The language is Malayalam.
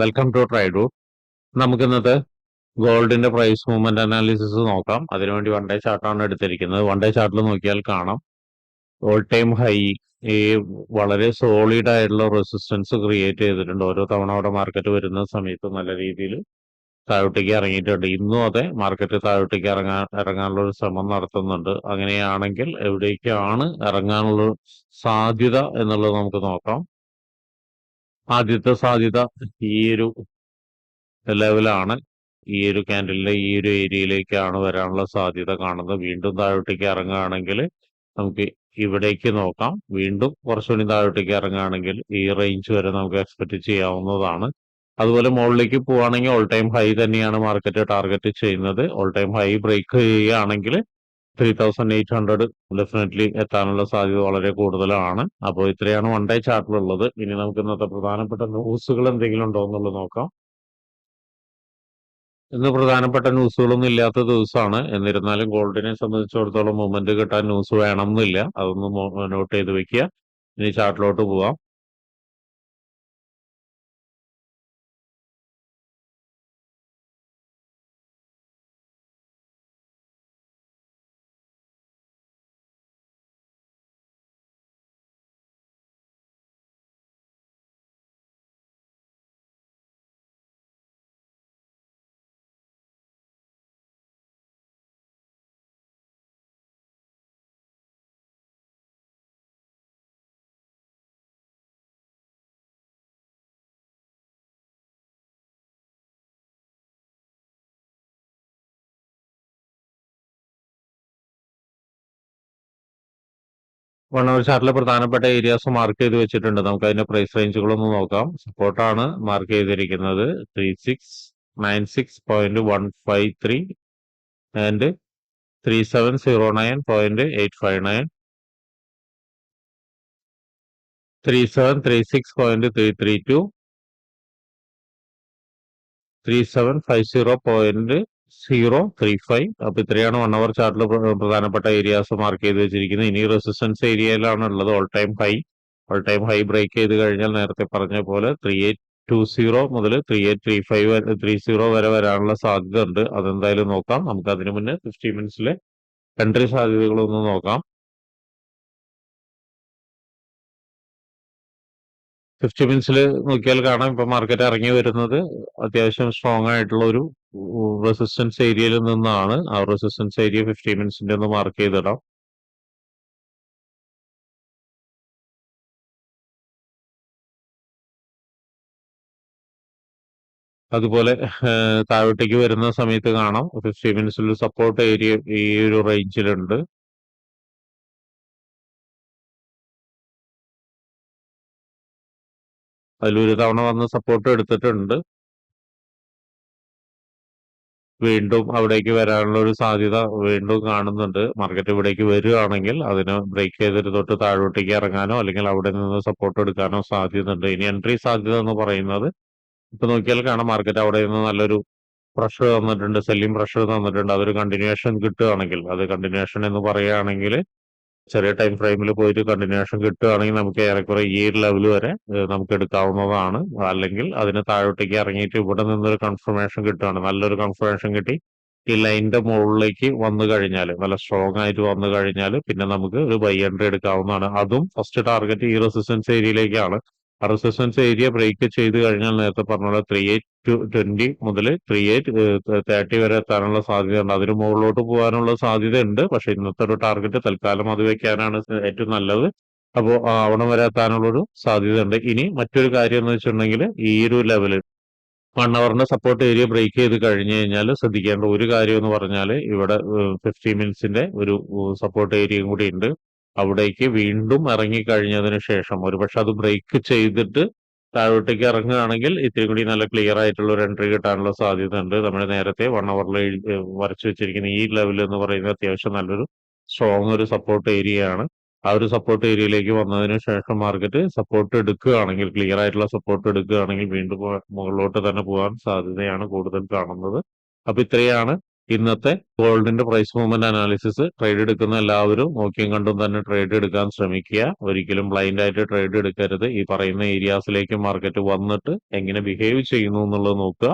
വെൽക്കം ടു ട്രൈഡു നമുക്ക് ഇന്നത്തെ ഗോൾഡിന്റെ പ്രൈസ് മൂവ്മെന്റ് അനാലിസിസ് നോക്കാം. അതിനുവേണ്ടി വൺ ഡേ ചാർട്ടാണ് എടുത്തിരിക്കുന്നത്. വൺ ഡേ ചാർട്ടിൽ നോക്കിയാൽ കാണാം. ഓൾ ടൈം ഹൈ ഈ വളരെ സോളിഡ് ആയിട്ടുള്ള റെസിസ്റ്റൻസ് ക്രിയേറ്റ് ചെയ്തിട്ടുണ്ട്. ഓരോ തവണ അവിടെ മാർക്കറ്റ് വരുന്ന സമയത്ത് നല്ല രീതിയിൽ താഴോട്ടേക്ക് ഇറങ്ങിയിട്ടുണ്ട്. ഇന്നും അതെ മാർക്കറ്റ് താഴോട്ടേക്ക് ഇറങ്ങാൻ ഇറങ്ങാനുള്ള ഒരു ശ്രമം നടത്തുന്നുണ്ട്. അങ്ങനെയാണെങ്കിൽ എവിടേക്കാണ് ഇറങ്ങാനുള്ള സാധ്യത എന്നുള്ളത് നമുക്ക് നോക്കാം. ആദ്യത്തെ സാധ്യത ഈ ഒരു ലെവലാണ് ഈ ഒരു കാൻഡലിന്റെ ഈ ഒരു ഏരിയയിലേക്കാണ് വരാനുള്ള സാധ്യത കാണുന്നത്. വീണ്ടും താഴോട്ടേക്ക് ഇറങ്ങുകയാണെങ്കിൽ നമുക്ക് ഇവിടേക്ക് നോക്കാം. വീണ്ടും കുറച്ചുകൂടി താഴോട്ടേക്ക് ഇറങ്ങുകയാണെങ്കിൽ ഈ റേഞ്ച് വരെ നമുക്ക് എക്സ്പെക്ട് ചെയ്യാവുന്നതാണ്. അതുപോലെ മുകളിലേക്ക് പോവുകയാണെങ്കിൽ ഓൾ ടൈം ഹൈ തന്നെയാണ് മാർക്കറ്റ് ടാർഗറ്റ് ചെയ്യുന്നത്. ഓൾ ടൈം ഹൈ ബ്രേക്ക് ചെയ്യുകയാണെങ്കിൽ three thousand eight hundred definitely എത്താനുള്ള സാധ്യത വളരെ കൂടുതലാണ്. അപ്പോൾ ഇത്രയാണ് വൺ ഡേ ചാർട്ടിലുള്ളത് ഇനി നമുക്ക് ഇന്നത്തെ പ്രധാനപ്പെട്ട ന്യൂസുകൾ എന്തെങ്കിലും ഉണ്ടോ എന്നുള്ളത് നോക്കാം. ഇന്ന് പ്രധാനപ്പെട്ട ന്യൂസുകളൊന്നും ഇല്ലാത്ത ദിവസമാണ്. എന്നിരുന്നാലും ഗോൾഡിനെ സംബന്ധിച്ചിടത്തോളം മൊമെന്റ് കിട്ടാൻ ന്യൂസ് വേണം എന്നില്ല അതൊന്ന് നോട്ട് ചെയ്ത് വെക്കുക. ഇനി ചാർട്ടിലോട്ട് പോവാം. അവർ ചാർട്ടിലെ പ്രധാനപ്പെട്ട ഏരിയാസ് മാർക്ക് ചെയ്ത് വെച്ചിട്ടുണ്ട്. നമുക്ക് അതിന്റെ പ്രൈസ് റേഞ്ചുകളൊന്ന് നോക്കാം. സപ്പോർട്ടാണ് മാർക്ക് ചെയ്തിരിക്കുന്നത്. Three six nine six point one five three and three seven zero nine point eight five nine three seven three six point three three two three seven five zero point zero three five. അപ്പൊ ഇത്രയാണ് വൺ അവർ ചാർട്ടിൽ പ്രധാനപ്പെട്ട ഏരിയാസ് മാർക്ക് ചെയ്ത് വെച്ചിരിക്കുന്നത്. ഇനി റെസിസ്റ്റൻസ് ഏരിയയിലാണ് ഉള്ളത്. All time high all time high break ചെയ്ത് കഴിഞ്ഞാൽ നേരത്തെ പറഞ്ഞ പോലെ ത്രീ എയ്റ്റ് ടു സീറോ മുതൽ three eight three five three zero വരെ വരാനുള്ള സാധ്യത ഉണ്ട് അതെന്തായാലും നോക്കാം. നമുക്ക് അതിനു മുന്നേ ഫിഫ്റ്റി മിനിറ്റ്സിലെ എൻട്രി സാധ്യതകളൊന്ന് നോക്കാം. ഫിഫ്റ്റി മിനിറ്റ്സിൽ നോക്കിയാൽ കാണാം. ഇപ്പൊ മാർക്കറ്റ് ഇറങ്ങി വരുന്നത് അത്യാവശ്യം സ്ട്രോങ് ആയിട്ടുള്ള ഒരു റെസിസ്റ്റൻസ് ഏരിയയിൽ നിന്നാണ്. ആ റെസിസ്റ്റൻസ് ഏരിയ ഫിഫ്റ്റി മിനിറ്റ്സിന്റെ ഒന്ന് മാർക്ക് ചെയ്തിടാം. അതുപോലെ താഴോട്ടേക്ക് വരുന്ന സമയത്ത് കാണാം. ഫിഫ്റ്റി മിനിറ്റ്സിൽ സപ്പോർട്ട് ഏരിയ ഈ ഒരു റേഞ്ചിലുണ്ട് അതിലൊരു തവണ വന്ന് സപ്പോർട്ട് എടുത്തിട്ടുണ്ട്. വീണ്ടും അവിടേക്ക് വരാനുള്ള ഒരു സാധ്യത വീണ്ടും കാണുന്നുണ്ട്. മാർക്കറ്റ് ഇവിടേക്ക് വരികയാണെങ്കിൽ അതിന് ബ്രേക്ക് ചെയ്തിട്ട് തൊട്ട് താഴോട്ടേക്ക് ഇറങ്ങാനോ അല്ലെങ്കിൽ അവിടെ നിന്ന് സപ്പോർട്ട് എടുക്കാനോ സാധ്യതയുണ്ട്. ഇനി എൻട്രി സാധ്യത എന്ന് പറയുന്നത് ഇപ്പൊ നോക്കിയാൽ കാണാം മാർക്കറ്റ് അവിടെ നിന്ന് നല്ലൊരു പ്രഷർ തന്നിട്ടുണ്ട് സെല്ലിംഗ് പ്രഷർ തന്നിട്ടുണ്ട്. അതൊരു കണ്ടിന്യൂഷൻ കിട്ടുകയാണെങ്കിൽ അത് കണ്ടിന്യൂഷൻ എന്ന് പറയുകയാണെങ്കിൽ ചെറിയ ടൈം ഫ്രെയിമിൽ പോയിട്ട് കണ്ടിന്യൂഷൻ കിട്ടുകയാണെങ്കിൽ നമുക്ക് ഏറെക്കുറെ ഈ ലെവൽ വരെ നമുക്ക് എടുക്കാവുന്നതാണ്. അല്ലെങ്കിൽ അതിന് താഴോട്ടേക്ക് ഇറങ്ങിയിട്ട് ഇവിടെ നിന്നൊരു കൺഫർമേഷൻ കിട്ടുകയാണ് നല്ലൊരു കൺഫർമേഷൻ കിട്ടി. ഈ ലൈനിന്റെ മുകളിലേക്ക് വന്നു കഴിഞ്ഞാൽ നല്ല സ്ട്രോങ് ആയിട്ട് വന്നു കഴിഞ്ഞാൽ പിന്നെ നമുക്ക് ഒരു ബൈ എൻട്രി എടുക്കാവുന്നതാണ്. അതും ഫസ്റ്റ് ടാർഗറ്റ് ഈ റെസിസ്റ്റൻസ് ഏരിയയിലേക്കാണ് റെസിസ്റ്റൻസ് ഏരിയ ബ്രേക്ക് ചെയ്ത് കഴിഞ്ഞാൽ നേരത്തെ പറഞ്ഞ പോലെ ത്രീ എയ്റ്റ് ടു ട്വന്റി മുതൽ ത്രീ എയ്റ്റ് തേർട്ടി വരെ എത്താനുള്ള സാധ്യതയുണ്ട്. അതിന് മുകളിലോട്ട് പോകാനുള്ള സാധ്യതയുണ്ട്. പക്ഷെ ഇന്നത്തെ ഒരു ടാർഗറ്റ് തൽക്കാലം അത് വെക്കാനാണ് ഏറ്റവും നല്ലത്. അപ്പോൾ അവിടം വരെ എത്താനുള്ളൊരു സാധ്യതയുണ്ട്. ഇനി മറ്റൊരു കാര്യം എന്ന് വെച്ചിട്ടുണ്ടെങ്കിൽ ഈ ഒരു ലെവൽ വൺ അവറിന്റെ സപ്പോർട്ട് ഏരിയ ബ്രേക്ക് ചെയ്ത് കഴിഞ്ഞു കഴിഞ്ഞാൽ ശ്രദ്ധിക്കേണ്ട ഒരു കാര്യം എന്ന് പറഞ്ഞാൽ ഇവിടെ ഫിഫ്റ്റി മിനിറ്റ്സിന്റെ ഒരു സപ്പോർട്ട് ഏരിയയും കൂടി ഉണ്ട്. അവിടേക്ക് വീണ്ടും ഇറങ്ങിക്കഴിഞ്ഞതിന് ശേഷം ഒരുപക്ഷെ അത് ബ്രേക്ക് ചെയ്തിട്ട് താഴോട്ടേക്ക് ഇറങ്ങുകയാണെങ്കിൽ ഇത്തിരി കൂടി നല്ല ക്ലിയർ ആയിട്ടുള്ള ഒരു എൻട്രി കിട്ടാനുള്ള സാധ്യത ഉണ്ട് നമ്മൾ നേരത്തെ വൺ അവറിൽ വരച്ചു വെച്ചിരിക്കുന്ന ഈ ലെവൽ എന്ന് പറയുന്നത് അത്യാവശ്യം നല്ലൊരു സ്ട്രോങ് ഒരു സപ്പോർട്ട് ഏരിയയാണ് ആ ഒരു സപ്പോർട്ട് ഏരിയയിലേക്ക് വന്നതിന് ശേഷം മാർക്കറ്റ് സപ്പോർട്ട് എടുക്കുകയാണെങ്കിൽ ക്ലിയർ ആയിട്ടുള്ള സപ്പോർട്ട് എടുക്കുകയാണെങ്കിൽ വീണ്ടും മുകളിലോട്ട് തന്നെ പോകാൻ സാധ്യതയാണ് കൂടുതൽ കാണുന്നത്. അപ്പൊ ഇത്രയാണ് ഇന്നത്തെ ഗോൾഡിന്റെ പ്രൈസ് മൂവ്മെന്റ് അനാലിസിസ് ട്രേഡ് എടുക്കുന്ന എല്ലാവരും നോക്കിയും കണ്ടും തന്നെ ട്രേഡ് എടുക്കാൻ ശ്രമിക്കുക. ഒരിക്കലും ബ്ലൈൻഡ് ആയിട്ട് ട്രേഡ് എടുക്കരുത്. ഈ പറയുന്ന ഏരിയാസിലേക്ക് മാർക്കറ്റ് വന്നിട്ട് എങ്ങനെ ബിഹേവ് ചെയ്യുന്നു എന്നുള്ളത് നോക്കുക.